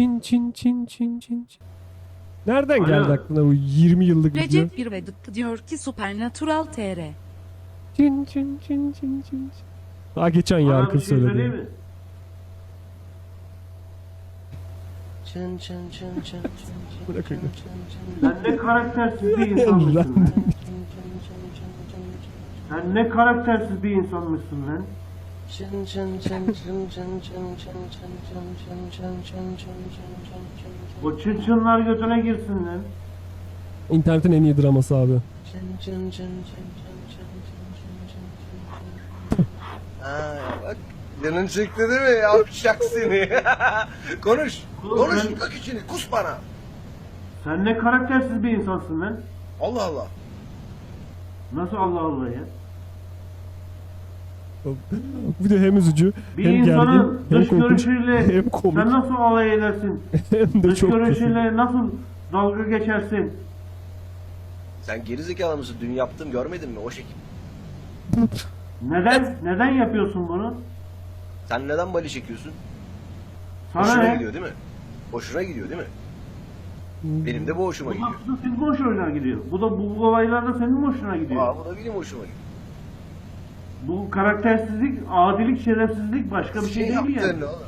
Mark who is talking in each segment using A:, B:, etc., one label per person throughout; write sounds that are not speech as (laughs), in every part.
A: Çin çin çin çin çin çin. Nereden geldi aklına bu 20 yıllık video?
B: Recep bir ve Dıkkı diyor ki Supernatural TR.
A: Çin çin çin çin çin. Daha geçen yarkın
C: bir şey söyleyeyim
A: söyledi.
C: mi?
D: Çın çın çın çın çın çın
A: Bırak öyle.
C: Sen ne karaktersiz bir insanmışsın lan. Sen ne karaktersiz bir insanmışsın lan.
D: Çın çın çın çın çın çın çın çın çın çın çın çın çın çın çın çın
C: O çınçınlar götüne girsin lan.
A: İnternetin en iyi draması abi.
D: Aa bak canın çekti değil mi? Yavşak seni. konuş. Konuş.
C: ben-
D: içini. Kus bana.
C: Sen ne karaktersiz bir insansın lan.
D: Allah Allah.
C: Nasıl Allah Allah ya?
A: Bu da hem üzücü
C: Bir
A: hem gergin hem
C: dış
A: korkunç
C: görünüşüyle
A: hem komik
C: sen nasıl alay edersin? (laughs)
A: hem de
C: Dış
A: çok kötü.
C: görünüşüyle nasıl dalga geçersin?
D: Sen gerizekalı mısın? Dün yaptım görmedin mi o şekil?
C: Neden? Neden yapıyorsun bunu?
D: Sen neden bali çekiyorsun?
C: Sana
D: Hoşuna
C: ne?
D: gidiyor değil mi? Hoşuna gidiyor değil mi? Benim de bu hoşuma
C: Bu
D: gidiyor.
C: da senin hoşuna gidiyor. Bu da bu, bu olaylarda senin hoşuna gidiyor.
D: Aa bu da benim hoşuma gidiyor.
C: Bu karaktersizlik, adilik, şerefsizlik başka bir şey değil
D: yaptın
C: yani.
D: oğlum?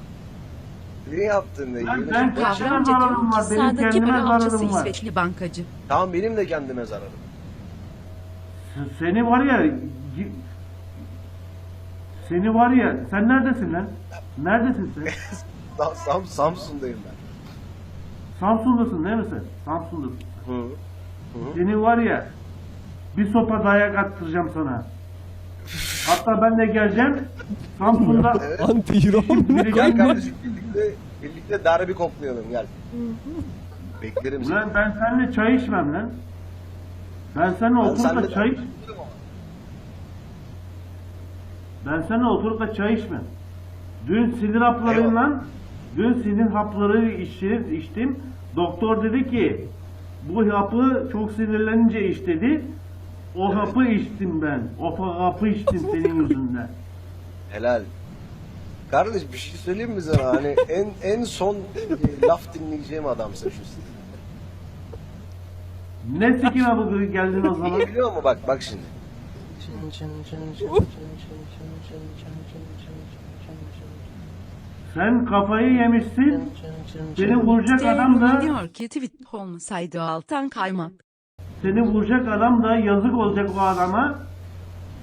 D: Ne yaptın ne?
C: Ben- ben-
B: diyor
C: zararım var, benim kendime zararım var.
B: İsveçli bankacı.
D: Tamam benim de kendime zararım.
C: Seni var ya seni var ya sen neredesin lan? Neredesin sen? (laughs)
D: Sam, Sam, Samsun'dayım ben.
C: Samsun'dasın değil mi sen? Samsun'dasın.
D: Hı.
C: Seni var ya bir sopa dayak attıracağım sana. Hatta ben de geleceğim Samsun'da (laughs)
A: Anti-hero.
C: biri
D: Gel
C: gelme.
D: kardeşim birlikte, birlikte derbi koklayalım gel. Beklerim seni.
C: Ulan ben seninle çay içmem lan. Ben seninle
D: Ben
C: oturup
D: seninle
C: da çay iç. Ben seninle oturup da çay içmem. Dün sinir haplarıyla dün sinir hapları içtim, içtim. Doktor dedi ki bu hapı çok sinirlenince iç dedi. O hapı içtim ben. O hapı içtim senin yüzünden. (laughs)
D: Helal. Kardeş bir şey söyleyeyim mi sana? Hani en en son e, laf dinleyeceğim adamsın şu.
C: Ne sikim hapı geldin o zaman? (laughs)
D: Biliyor musun? Bak bak şimdi.
C: Sen kafayı yemişsin. Seni vuracak adam
B: Ceyhun
C: da
B: diyor ki tweet olmasaydı alttan kaymak.
C: Seni vuracak adam da yazık olacak o adama.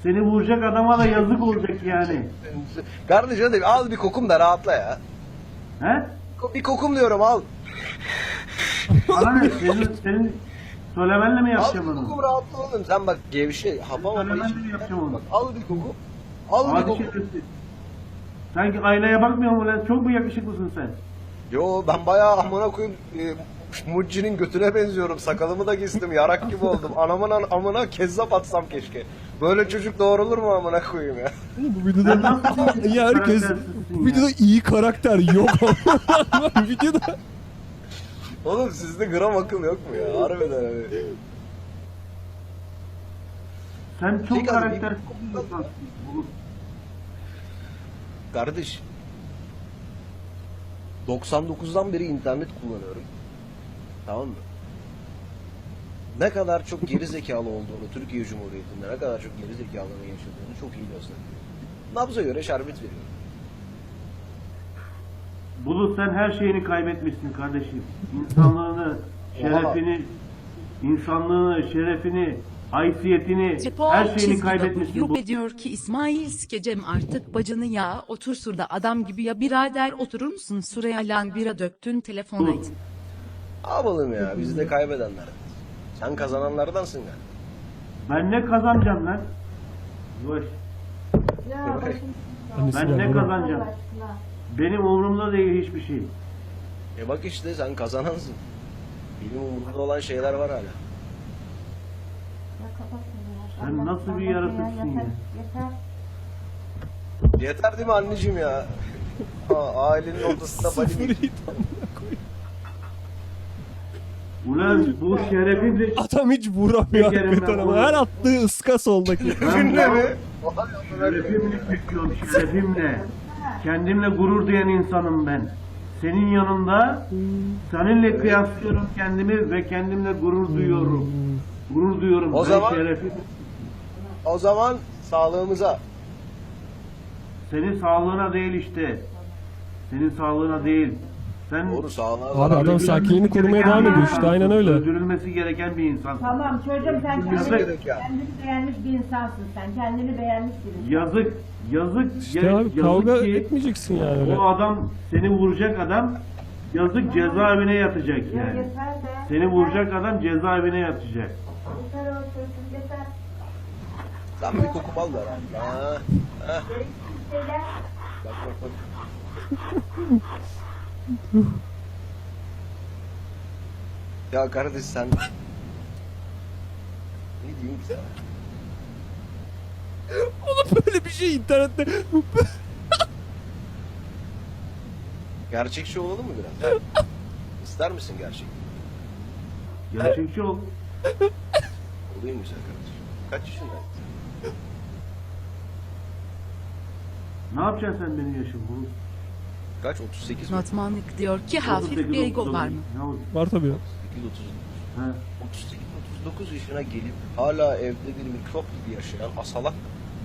C: Seni vuracak adama da yazık olacak yani.
D: Kardeş hadi al bir kokum da rahatla ya.
C: He?
D: Bir kokum diyorum al.
C: Bana ne? Senin, senin söylemenle mi
D: Al
C: yapacağım
D: bir
C: onu?
D: kokum rahatla oğlum. Sen bak gevşe. Hava hava
C: Söylemen
D: hiç.
C: mi yapacağım onu?
D: Bak al bir koku. Al bir
C: Abi
D: koku.
C: şerefsiz. Sanki aynaya bakmıyor mu lan? Çok mu yakışıklısın sen?
D: Yo ben bayağı amına koyayım e, Mucci'nin götüne benziyorum. Sakalımı da kestim. Yarak gibi oldum. Anamın an- amına kezzap atsam keşke. Böyle çocuk doğrulur mu amına koyayım ya?
A: Bu videoda (laughs) ya herkes bu videoda iyi karakter yok (laughs) videoda
D: Oğlum sizde gram akıl yok mu ya? Harbiden hani.
C: Sen çok
D: Şey.
C: Bu-
D: Kardeş. 99'dan beri internet kullanıyorum. Tamam mı? Ne kadar çok geri zekalı olduğunu Türkiye Cumhuriyeti'nde ne kadar çok geri zekalının yaşadığını çok iyi gösteriyor. Nabza göre şerbet veriyor.
C: Bulut sen her şeyini kaybetmişsin kardeşim. İnsanlığını, şerefini, insanlığını, şerefini, haysiyetini,
B: Spor
C: her şeyini
B: çizgi
C: kaybetmişsin.
B: W
C: Bulut.
B: diyor ki İsmail sikecem artık bacını ya otur şurada adam gibi ya birader oturur musun şuraya lan bira döktün telefon et.
D: Ne yapalım ya? Biz de kaybedenler. Sen kazananlardansın ya.
C: Ben ne kazanacağım lan? Boş.
A: Annesi
C: Ben ne kazanacağım? Benim umurumda değil hiçbir şey.
D: E bak işte sen kazanansın. Benim umurumda olan şeyler var hala.
C: Sen nasıl bir yaratıksın ya?
E: Yeter.
D: Yeter değil mi anneciğim ya? (laughs) Ha, ailenin ortasında bali
A: Sıfır
C: Ulan bu şerefimle
A: Adam hiç vuramıyor
C: Şekerim
A: hakikaten
C: ben
A: ama her attığı ıska soldaki.
C: ben
D: Ne mi?
C: bu şerefimle çekiyorum şerefimle. Kendimle gurur duyan insanım ben. senin yanında seninle kıyaslıyorum kendimi ve kendimle gurur duyuyorum. Gurur duyuyorum.
D: O
C: ben
D: zaman-
C: şerefi
D: O zaman sağlığımıza.
C: senin sağlığına değil işte. Senin sağlığına değil. Sen
D: Doğru.
A: Abi
D: zarar
A: adam
D: veriyor.
A: sakinliğini korumaya devam ediyor işte aynen öyle.
C: Öldürülmesi gereken bir insan.
E: Tamam çocuğum sen
C: Yazık.
E: kendini, kendini beğenmiş bir insansın sen. Kendini beğenmiş bir insan.
C: Yazık, yazık,
A: İşte
C: ya-
A: abi
C: yazık
A: kavga
C: ki
A: etmeyeceksin yani öyle.
C: o adam seni vuracak adam yazık cezaevine yatacak
E: Ya
C: yani.
E: yeter be.
C: Seni vuracak adam cezaevine yatacak.
E: Yeter o çocuğum yeter.
D: Sen bir koku bal ver abi. Ha, ha.
E: Gereksiz şeyler.
D: Bak bak bak. (laughs) ya kardeş sen... Ne diyeyim ki sana?
A: Oğlum böyle bir şey internette.
D: Gerçekçi olalım mı biraz? İster misin gerçek?
C: Gerçekçi ol.
D: Olayım mı sen kardeşim? Kaç yaşındaydın?
C: Ne yapacaksın sen benim yaşım bunu?
D: Kaç? 38 mi?
B: Diyor ki hafif
C: 38,
B: bir ego
C: 39.
B: var mı?
A: Var tabii.
D: 38
C: Ha.
D: 38 39 yaşına gelip hala evde bir mikrop gibi yaşayan asalak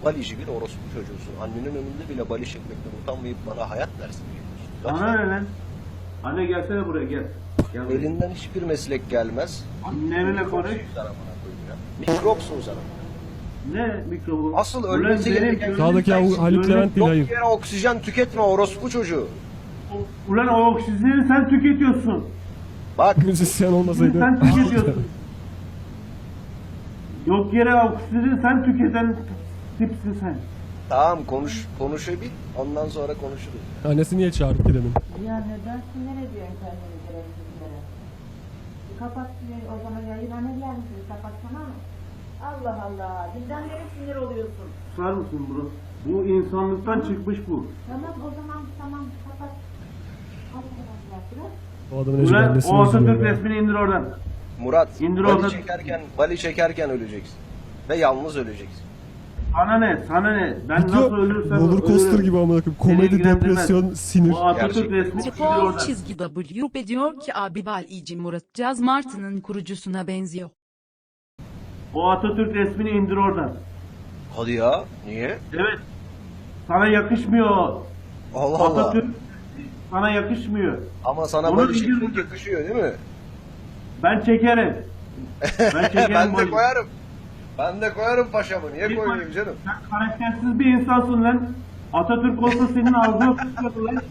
D: balici bir orospu çocuğusun. Annenin önünde bile bali çekmekten utanmayıp bana hayat dersi veriyorsun?
C: Bana ne lan? Anne gelsene buraya gel. Gel buraya.
D: Elinden hiçbir meslek gelmez.
C: Annenle konuş.
D: Sen amına ya. Mikropsun sen.
C: Ne mikrobu?
D: Asıl ölmesi
C: benim
D: gereken-
A: Sağdaki Halit
C: gönlüm-
A: Levent değil
D: Yok
A: hayır.
D: yere oksijen tüketme orospu çocuğu.
C: Ulan o oksijeni sen tüketiyorsun.
D: Bak
A: Müzisyen olmasaydı.
C: Sen tüketiyorsun. Yok yere oksijeni sen tüketen tipsin sen.
D: tamam konuş konuşabil ondan sonra konuşuruz.
A: Annesi niye çağırdı ki demin?
E: Ya neden sinir ediyorsun kendini gereksizlere? Bir Kapat sinir o zaman yayına ne gelmişsin kapatsana mı? Allah Allah. Dilden beri sinir oluyorsun.
C: Susar mısın bunu? Bu insanlıktan çıkmış bu.
E: Tamam o zaman tamam kapat.
A: O adamın
C: Ulan
A: annesini
C: o Atatürk
A: ya.
C: resmini indir oradan.
D: Murat
C: İndir
D: bali
C: oradan.
D: çekerken bali çekerken öleceksin. Ve yalnız öleceksin.
C: Sana ne? Sana ne? Ben
A: Gidiyor,
C: nasıl ölürsem
A: roller coaster
C: ölürüm.
A: gibi amına koyayım. Komedi,
C: ilgilendirmez.
A: depresyon, sinir.
C: O Atatürk
D: Gerçek.
C: resmini indir
B: Spor
C: oradan.
B: çizgi W diyor ki abi Balici Murat Caz Martı'nın kurucusuna benziyor.
C: O Atatürk resmini indir oradan.
D: Hadi ya niye?
C: Evet. Sana yakışmıyor.
D: Allah Allah.
C: Atatürk sana yakışmıyor.
D: Ama sana
C: Onu
D: bali
C: indir
D: çekmek
C: buradan.
D: yakışıyor değil mi?
C: Ben çekerim. (laughs) Ben çekerim.
D: ben de koyarım. Ben de koyarım paşamı. Niye
C: Bir
D: koymayayım
C: bak-
D: canım?
C: Sen karaktersiz bir insansın lan. Atatürk olsa senin ağzına sıçradı lan.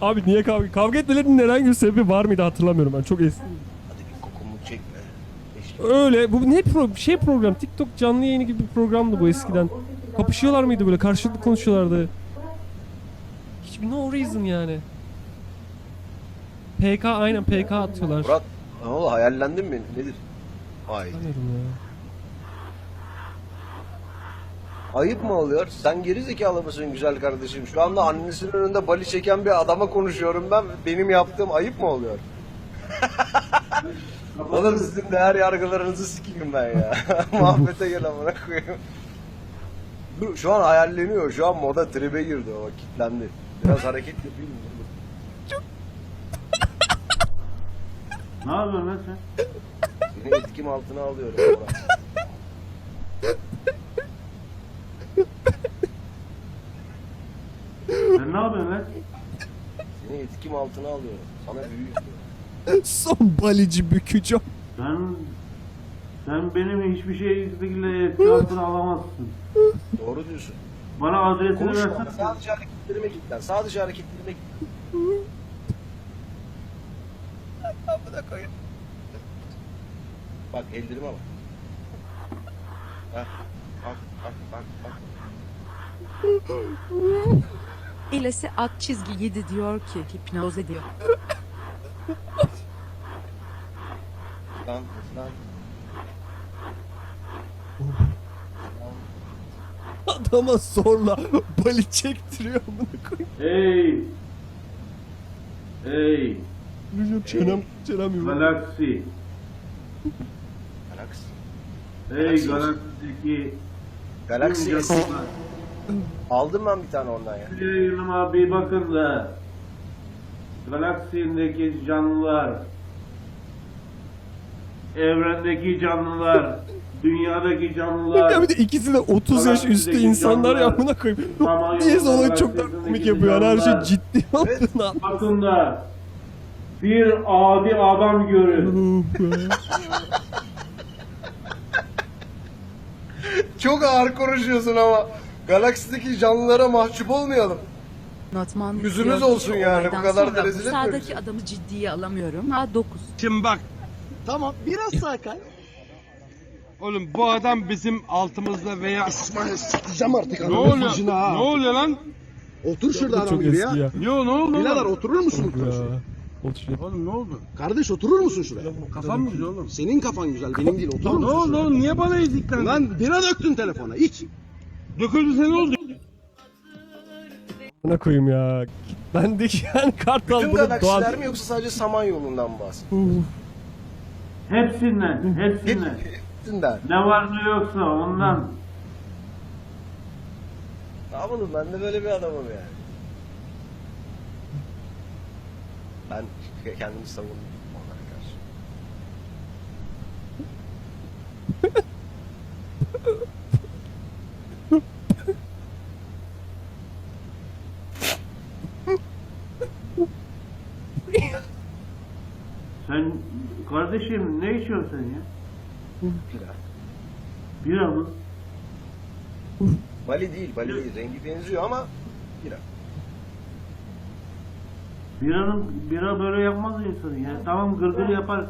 A: Abi niye kavga? Kavga etmelerinin herhangi bir sebebi var mıydı hatırlamıyorum ben. Çok eski.
D: Hadi bir kokumu çekme. İşte.
A: Öyle. Bu ne pro şey program? TikTok canlı yayını gibi bir programdı bu eskiden. Kapışıyorlar mıydı böyle? Karşılıklı konuşuyorlardı. No reason yani. PK aynen PK atıyorlar.
D: Murat ne oldu hayallendin mi? Nedir?
A: Ya.
D: Ayıp mı oluyor? Sen geri zekalı mısın güzel kardeşim? Şu anda annesinin önünde bali çeken bir adama konuşuyorum ben. Benim yaptığım ayıp mı oluyor? (laughs) Oğlum sizin değer yargılarınızı sikeyim ben ya. (laughs) Muhabbete gel amına koyayım. Dur, Şu an hayalleniyor. Şu an moda tribe girdi o. Kitlendi. Biraz hareket yapayım mı?
C: Ne yapıyorsun lan sen?
D: Seni etkim altına alıyorum.
C: Sen ne yapıyorsun lan?
D: Seni etkim altına alıyorum. Sana büyü yapıyorum.
A: Son balici bükücü.
C: Sen sen benim hiçbir şey şekilde etki altına alamazsın.
D: Doğru diyorsun.
C: Bana adresini
D: Konuşma.
C: versen.
D: Sadece hareketlerime git lan. Sadece hareketlerime git. Amına koyayım. Bak ellerime bak. Heh. Bak bak bak bak.
B: Elesi at çizgi 7 diyor ki hipnoz ediyor.
D: Lan lan.
A: Adama zorla bali çektiriyor amına koyayım.
C: Ey! Ey!
A: Hocam çenem, çenem yok.
C: Galaksi!
D: Galaxy.
C: Ey
D: Galaksi.
C: galaksideki
D: Galaxy S. Aldım ben bir tane ondan ya.
C: Yayınıma bir bakın da galaksindeki canlılar, evrendeki canlılar, dünyadaki canlılar.
A: Ya bir de ikisi de 30 yaş üstü insanlar ya amına koyayım. Niye (laughs) onu çok da komik yapıyor yani her şey ciddi olduğunu an-
C: Bakın da bir adi adam görün. (laughs)
D: Çok ağır konuşuyorsun ama. Galaksideki canlılara mahcup olmayalım.
B: Notman ki,
D: olsun yani, bu kadar da rezil etmiyoruz.
B: Sağdaki adamı ciddiye alamıyorum. Ha 9.
F: Şimdi bak
G: Tamam biraz sağ kay.
F: Oğlum bu adam bizim altımızda veya
G: İsmail sikeceğim artık
F: ne
G: adamın
F: oluyor?
G: yüzüne ha.
F: Ne oluyor lan?
G: Otur şurada adam
A: Çok
G: gibi ya.
A: ya.
F: Yo ne oldu?
G: Birader
F: oğlum?
G: oturur musun lütfen
A: Ya.
G: şuraya?
A: Otur.
F: Oğlum ne oldu?
G: Kardeş oturur musun şuraya?
F: Kafam mı güzel oğlum?
G: Senin kafan güzel benim değil oturur
F: Lan ne
G: musun
F: oldu
G: şuraya?
F: oğlum? Niye bana eziklen?
G: Lan bira döktün telefona iç.
F: Döküldü sen ne oldu?
A: Buna koyayım ya. Bendeki yani kartal
D: Tüm
A: bunu doğan.
D: galaksiler mi yoksa sadece Samanyolu'ndan mı bahsediyorsun?
C: Hepsinden, hepsinden.
D: Hepsinden.
C: Ne var ne yoksa ondan.
D: Ne yapalım ben de böyle bir adamım yani. Ben kendimi savundum onlara karşı.
C: Sen kardeşim ne içiyorsun sen ya?
D: Bira.
C: Bira mı?
D: Bali değil, Bali değil. Rengi benziyor ama bira.
C: Biranın bira böyle yapmaz insanı ya. Tamam gırgır yapar.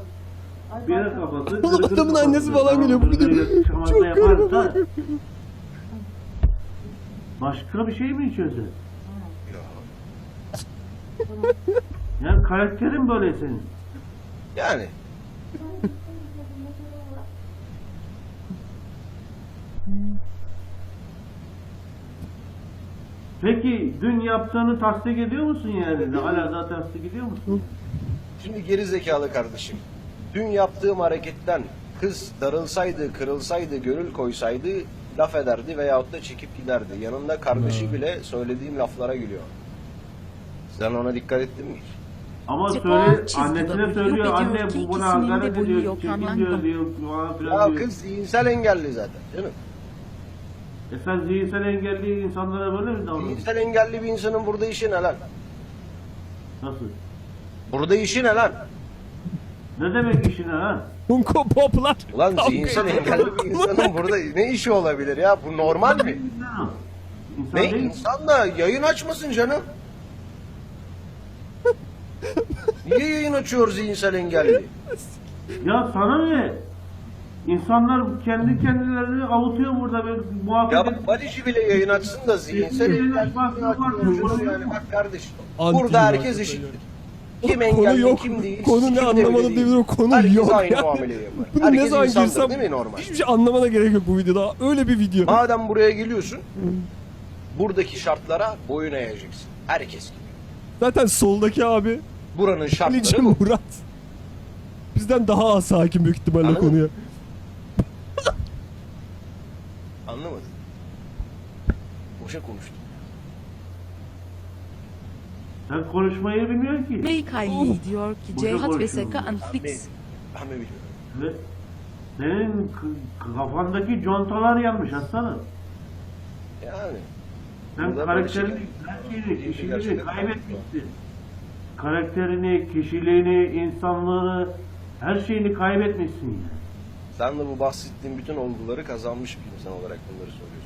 C: Bira kafası.
A: Oğlum
C: gırgır
A: adamın
C: kafası.
A: annesi falan geliyor. Bu
C: gırgır yakışamaz
A: Çok
C: yaparsa-. Başka bir şey mi içiyorsun?
D: Ya.
C: Ya karakterin böyle senin.
D: Yani. (laughs)
C: Peki dün yaptığını tasdik ediyor musun yani? Hala da tasdik ediyor musun?
D: Şimdi geri zekalı kardeşim. Dün yaptığım hareketten kız darılsaydı, kırılsaydı, gönül koysaydı laf ederdi veyahut da çekip giderdi. Yanında kardeşi bile söylediğim laflara gülüyor. Sen ona dikkat ettin mi?
C: Ama söyle annesine söylüyor anne
B: ki
C: bu buna hakaret ediyor,
B: yok,
C: çirkin diyor diyor falan filan
D: Ya
C: diyor.
D: kız zihinsel engelli zaten canım.
C: E sen zihinsel engelli insanlara böyle mi davranıyorsun?
D: Zihinsel engelli bir insanın burada işi ne lan?
C: Nasıl?
D: Burada işi ne lan?
C: Ne demek işine ha?
A: Funko Pop'lar.
D: Ulan
A: Kavga
D: zihinsel
A: ediyor.
D: engelli bir insanın burada ne işi olabilir ya? Bu normal mi?
C: İnsan
D: Ne?
C: değil.
D: İnsan da yayın açmasın canım. Niye yayın açıyor zihinsel engelli?
C: Ya sana ne? İnsanlar kendi kendilerini avutuyor burada böyle muhabbet
D: Ya Barış'ı bile yayın açsın da zihinsel
C: var.
D: yani bak kardeşim.
A: Anti
D: Burada herkes eşittir. Kim
A: konu
D: engelli
A: yok.
D: kim değil.
A: Konu ne
D: kim
A: anlamadım diye bir konu
D: Herkes
A: yok
D: aynı
A: yani.
D: muameleyi yapar.
A: Bunu ne
D: Herkes
A: zaman
D: insandır
A: girsem
D: değil mi normal?
A: hiçbir şey anlamana gerek yok bu videoda. Öyle bir video.
D: Madem buraya geliyorsun buradaki şartlara boyun eğeceksin. Herkes gibi.
A: Zaten soldaki abi
D: Buranın şartları bu.
A: Murat. Bizden daha az hakim büyük ihtimalle
D: Anladın mı?
A: konuya.
D: Anlamadın? Boşa konuştum.
C: Sen konuşmayı bilmiyorsun ki.
B: Meykayli diyor ki
C: Boşa
B: Cihat ve
C: konuşuyorum.
B: Seka
D: Ben,
B: Anflix.
D: ben mi biliyorum?
C: Ve senin k- kafandaki contalar yanmış aslanım.
D: Yani.
C: Sen karakterini, her şeyini, kişiliğini
D: Gerçekten
C: kaybetmişsin. Karakterini, kişiliğini, insanlığını, her şeyini kaybetmişsin yani.
D: Sen de bu bahsettiğim bütün olguları kazanmış bir insan olarak bunları söylüyorsun.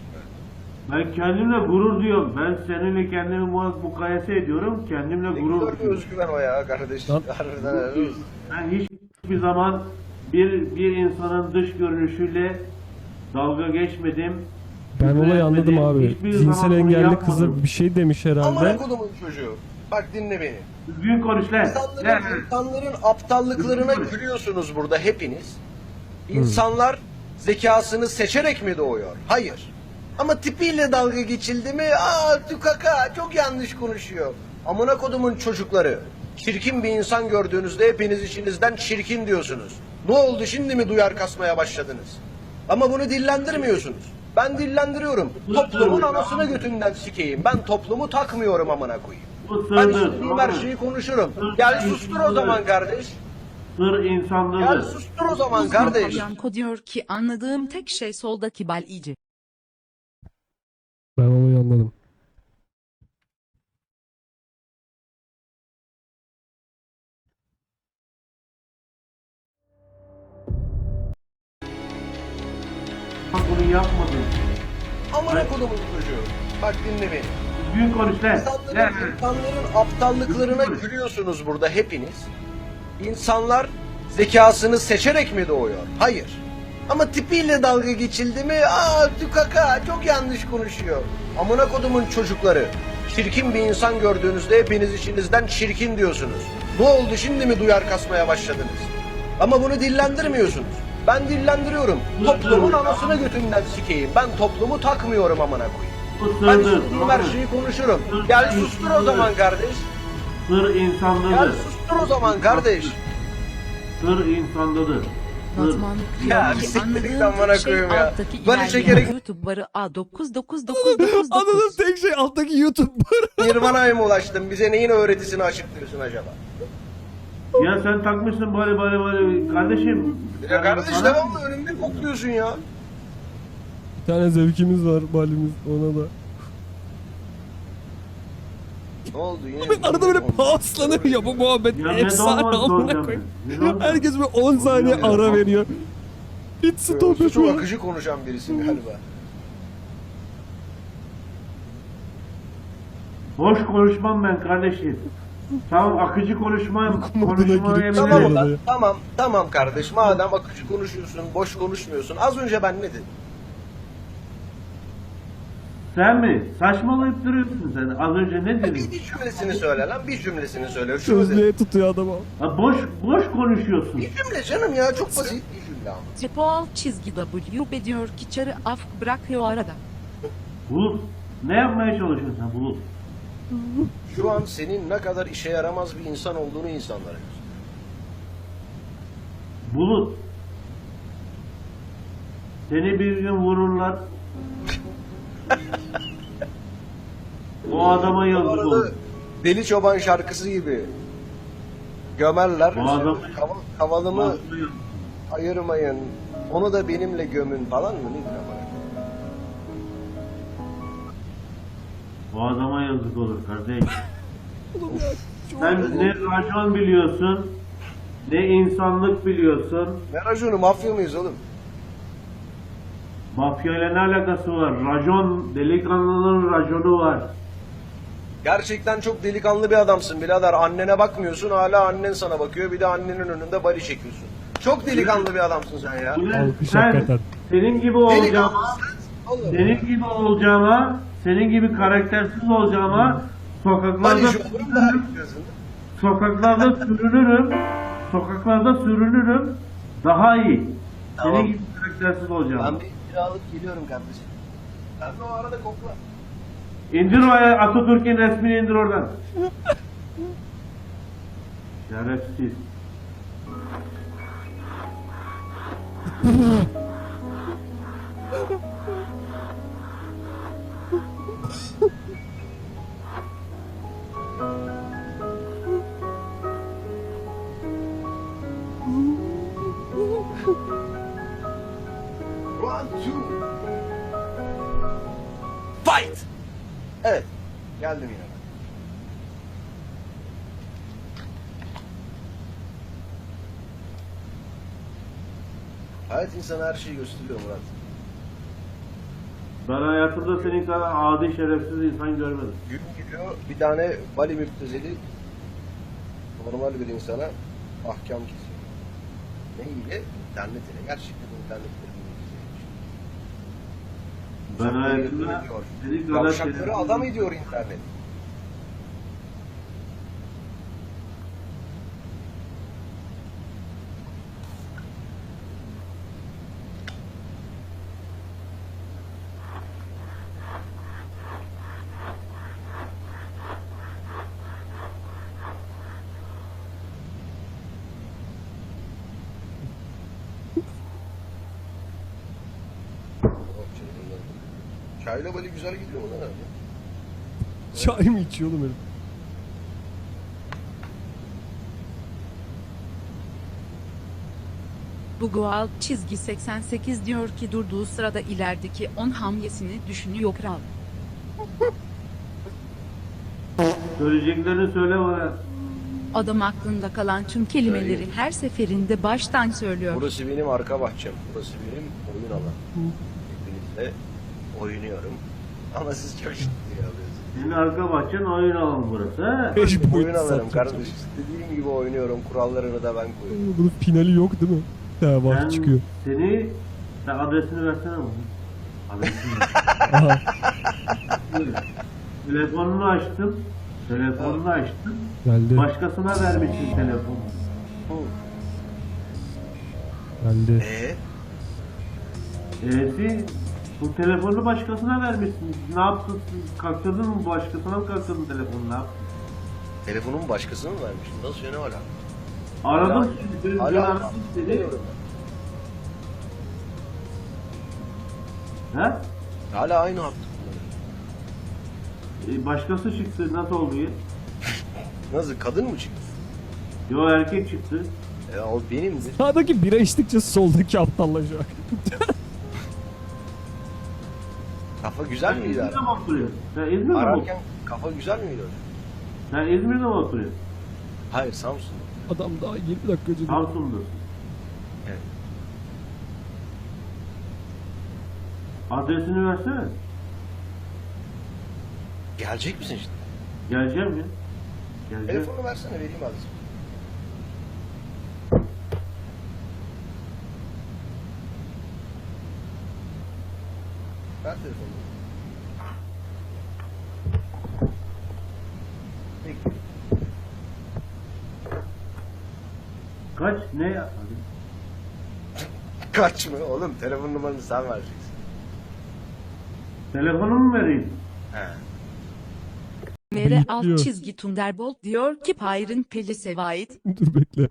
C: Ben kendimle gurur diyorum. Ben seninle kendimi mu- mukayese ediyorum. Kendimle
D: Ne
C: gurur
D: güzel bir
C: duyuyorum.
D: özgüven o ya kardeş.
A: Lan-
D: Harbiden helal olsun.
C: Ben hiçbir zaman bir bir insanın dış görünüşüyle dalga geçmedim.
A: Ben olayı anladım abi.
C: Hiçbir
A: Cinsel
C: zaman bunu
A: engelli
C: yapmadım.
A: kızı bir şey demiş
D: Amına
A: herhalde.
D: kodumun çocuğu. Bak dinle beni.
C: Düzgün konuş lan.
D: İnsanların,
C: Lan.
D: insanların aptallıklarına gülüyorsunuz burada hepiniz. İnsanlar zekasını seçerek mi doğuyor? Hayır. Ama tipiyle dalga geçildi mi? Aa tükaka çok yanlış konuşuyor. Amına kodumun çocukları. Çirkin bir insan gördüğünüzde hepiniz içinizden çirkin diyorsunuz. Ne oldu şimdi mi duyar kasmaya başladınız? Ama bunu dillendirmiyorsunuz. Ben dillendiriyorum. Toplumun anasını götünden sikeyim. Ben toplumu takmıyorum amına koyayım. Ben istediğim her şeyi konuşurum. Gel sustur o zaman kardeş.
C: Sır
D: Gel
C: insanlığıdır.
D: sustur o zaman kardeş.
B: Yanko diyor ki anladığım tek şey soldaki balici.
A: Ben olayı anladım.
C: Bunu yapmadın.
D: Amına kodumun çocuğu. Bak dinle beni.
C: Düzgün konuş lan.
D: İnsanların, insanların aptallıklarına gülüyorsunuz burada hepiniz. İnsanlar zekasını seçerek mi doğuyor? Hayır. Ama tipiyle dalga geçildi mi? Aa tükaka çok yanlış konuşuyor. Amına kodumun çocukları. Çirkin bir insan gördüğünüzde hepiniz içinizden çirkin diyorsunuz. Ne oldu şimdi mi duyar kasmaya başladınız? Ama bunu dillendirmiyorsunuz. Ben dillendiriyorum. Toplumun anasını götünden sikeyim. Ben toplumu takmıyorum amına koyayım. Ben istediğim her şeyi konuşurum. Gel sustur o zaman kardeş.
C: Sır
D: Gel
C: insanlığıdır.
D: sustur o zaman kardeş.
C: Sır insanlığıdır. Sır.
B: Batman
D: Ya, bir
B: ki
D: siktir git
B: anladığım
D: amına
B: tek şey
D: koyayım ya.
B: ilerleyen
D: çekerek-
B: YouTube barı
A: Anladığım
B: A99999.
A: tek şey alttaki YouTube var. (laughs)
D: Nirvana'ya mı ulaştın? Bize neyin öğretisini açıklıyorsun acaba?
C: Ya sen takmışsın böyle böyle böyle. Kardeşim.
D: Ya kardeş devamlı önümde kokluyorsun ya.
A: Bir tane zevkimiz var balimiz ona da.
D: Ne oldu yine?
A: Arada böyle pauslanır ya bu muhabbet
C: Ya ne
A: efsane amına koyayım. Herkes böyle 10 saniye ara veriyor. Hiç stop
D: Çok
A: yapıyor.
D: akıcı konuşan birisin galiba.
C: Boş konuşmam ben kardeşim. Tamam akıcı konuşmam. Konuşmaya
D: Tamam tamam tamam kardeş madem akıcı konuşuyorsun boş konuşmuyorsun. Az önce ben ne dedim?
C: Sen mi? Saçmalayıp duruyorsun sen. Az önce ne dedin?
D: bir cümlesini söyle lan bir cümlesini söyle. De.
A: Sözlüğe tutuyor adamı.
C: Ha, boş boş konuşuyorsun.
D: Bir cümle canım ya çok basit bir cümle ama.
B: Cepol çizgi W diyor ki çarı af bırakıyor arada.
C: Bulut. Ne yapmaya çalışıyorsun sen Bulut?
D: Şu an senin ne kadar işe yaramaz bir insan olduğunu insanlara göster.
C: Bulut. Seni bir gün vururlar. O adama
D: Bu
C: yazık olur.
D: Deli Çoban şarkısı gibi gömerler.
C: Bu adam-
D: Kaval, kavalımı ayırmayın. Onu da benimle gömün falan mı? Nedir ama?
C: Bu adama yazık olur kardeş. (laughs) Sen ne racon biliyorsun, ne insanlık biliyorsun.
D: Ne raconu mafya mıyız oğlum?
C: Mafya ile ne alakası var? Racon, delikanlının raconu var.
D: Gerçekten çok delikanlı bir adamsın birader. Annene bakmıyorsun hala annen sana bakıyor. Bir de annenin önünde bali çekiyorsun. Çok delikanlı bir adamsın sen ya.
C: Ulan
A: Alkış
C: sen
A: hakikaten.
C: senin gibi
D: Oğlum.
C: senin gibi olacağıma, senin gibi karaktersiz olacağıma sokaklarda
D: şu
C: sokaklarda (laughs) sürünürüm. Sokaklarda sürünürüm. Daha iyi.
D: Tamam.
C: Senin gibi karaktersiz olacağım.
D: Ben bir kiralık geliyorum kardeşim. Sen de o arada kokla.
C: İndir o Atatürk'ün resmini indir oradan. Şerefsiz.
D: Hayat insana her şeyi gösteriyor Murat.
C: Ben hayatımda senin kadar adi şerefsiz insan görmedim.
D: Gün gidiyor bir tane Bali müptezeli normal bir insana ahkam kesiyor. Ne ile? İnternetine. Gerçekten internetine.
C: Ben hayatımda senin kadar
D: Yavşakları
C: şerefsiz...
D: adam ediyor internet. Çayla böyle güzel gidiyor mu lan abi?
A: Çay mı içiyor oğlum herif?
B: Bu Gual çizgi 88 diyor ki durduğu sırada ilerideki 10 hamlesini düşünüyor kral.
C: Söyleyeceklerini söyle bana.
B: Adam aklında kalan tüm kelimeleri her seferinde baştan söylüyor.
D: Burası benim arka bahçem. Burası benim oyun alanım. Hepinizle oynuyorum. Ama siz çok ciddiye alıyorsunuz.
C: Senin arka bahçen oyun alanı burası. ha?
A: Beş
D: oyun
A: boyutlu
D: alırım
A: satacak.
D: kardeş. İstediğim gibi oynuyorum. Kurallarını da ben koyuyorum.
A: Bunun finali yok değil mi? Ha var
C: Ben
A: çıkıyor.
C: seni sen adresini versene bana. Adresini (laughs) Telefonunu açtım. Telefonunu açtım.
A: geldi.
C: Başkasına vermişsin telefonu.
A: Geldi.
D: Eee?
C: E'si bu telefonu başkasına vermişsin. Ne yaptın? Kaktırdın mı? Başkasına mı kaktırdın telefonu? Ne yaptın?
D: Telefonumu başkasına mı vermiştim? Nasıl ya ne var
C: Aradım. Hala,
D: Hala
C: aradım?
D: Hala aynı hattı kullanıyorum.
C: E, başkası çıktı. Nasıl oldu ya? (laughs)
D: Nasıl kadın mı çıktı?
C: Yo erkek çıktı.
D: E, o benimdir.
A: Sağdaki bira içtikçe soldaki aptallaşacak. (laughs)
D: Kafa güzel
C: Sen
D: miydi
C: İzmir'de
D: abi?
C: mi oturuyorsun? Sen İzmir'de mi
D: Ararken kafa güzel miydi hocam?
C: Sen İzmir'de mi oturuyorsun?
D: Hayır Samsun'da.
A: Adam daha 20 dakika önce
C: Samsun'dasın.
D: Evet.
C: Adresini versene.
D: Gelecek misin işte?
C: Geleceğim ya. Geleceğim.
D: Telefonu versene vereyim adresi. Telefonu. Peki.
C: Kaç? Ne? ya?
D: Kaç mı? Oğlum telefon numaranı sen vereceksin.
C: Telefonumu mu vereyim?
D: He.
B: Mere alt çizgi Thunderbolt diyor ki Pyre'ın Peli Sevait.
A: Dur bekle.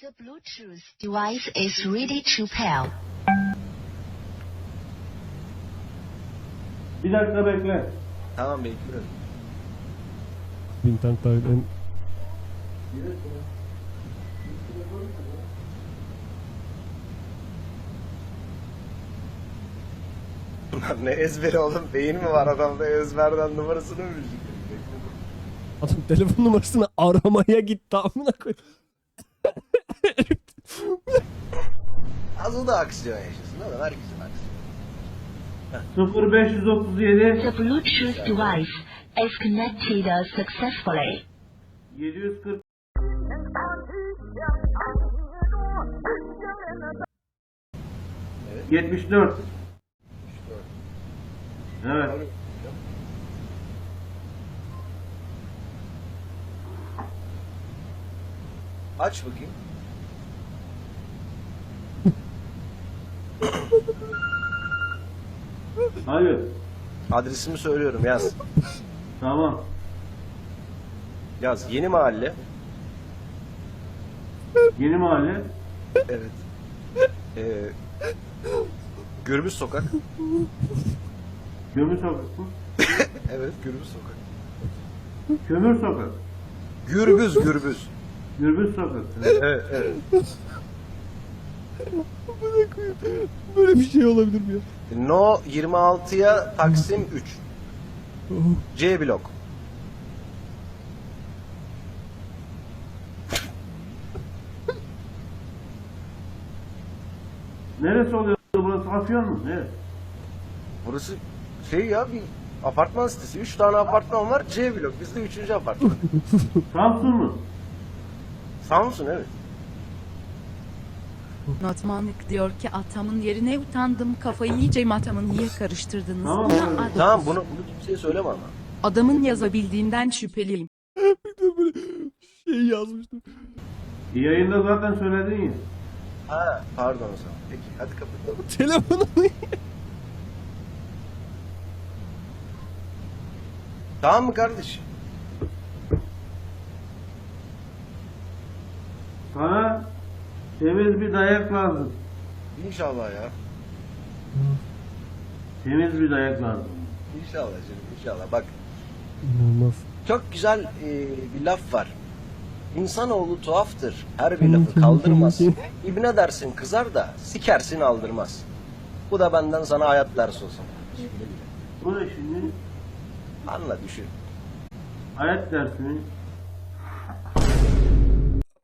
H: The Bluetooth device is ready to pair.
C: Bir dakika bekle.
D: Tamam bekliyorum.
A: İnternet dahil en...
D: Bunlar ne ezberi oğlum? Beyin mi var adamda ezberden numarasını mı bilecek?
A: Adam telefon numarasını aramaya gitti amına koy. (laughs)
D: Az o da aksiyon yaşasın oğlum herkesin aksiyonu.
C: 0537
H: The Bluetooth device is connected successfully.
C: 740 74 Evet.
D: Aç bakayım.
C: Hayır.
D: Adresimi söylüyorum yaz.
C: Tamam.
D: Yaz. Yeni mahalle.
C: Yeni mahalle.
D: Evet. Ee, Gürbüz sokak.
C: Kömür sokak mı? (laughs)
D: Evet Gürbüz sokak.
C: Kömür sokak.
D: Gürbüz Gürbüz.
C: Gürbüz sokak.
D: Evet evet.
A: Böyle bir şey olabilir mi ya?
D: No 26'ya Taksim 3.
A: Oh.
D: C blok.
C: Neresi oluyor burası? Afyon mu? Neresi?
D: Burası şey ya bir apartman sitesi. 3 tane apartman var. C blok. Bizde 3. apartman.
C: Samsun mu?
D: Samsun evet.
B: Notmanlık diyor ki atamın yerine utandım kafayı yiyeceğim atamın niye karıştırdınız
C: Tamam,
B: buna
C: tamam.
B: adam.
D: Tamam bunu, bunu kimseye söyleme ama.
B: Adamın yazabildiğinden şüpheliyim. (laughs)
A: Bir de böyle şey yazmıştım.
C: Yayında zaten söyledin ya.
D: Ha pardon o zaman. Peki hadi kapatalım. (laughs)
A: Telefonunu
D: Tamam mı kardeş?
C: Temiz bir dayak lazım.
D: İnşallah ya.
C: Temiz bir dayak lazım.
D: İnşallah canım inşallah. Bak
A: İnanılmaz.
D: çok güzel e, bir laf var. İnsanoğlu tuhaftır. Her bir lafı kaldırmaz. İbne dersin kızar da sikersin aldırmaz. Bu da benden sana hayat dersi olsun.
C: Bu ne şimdi?
D: Anla düşün.
C: Hayat dersini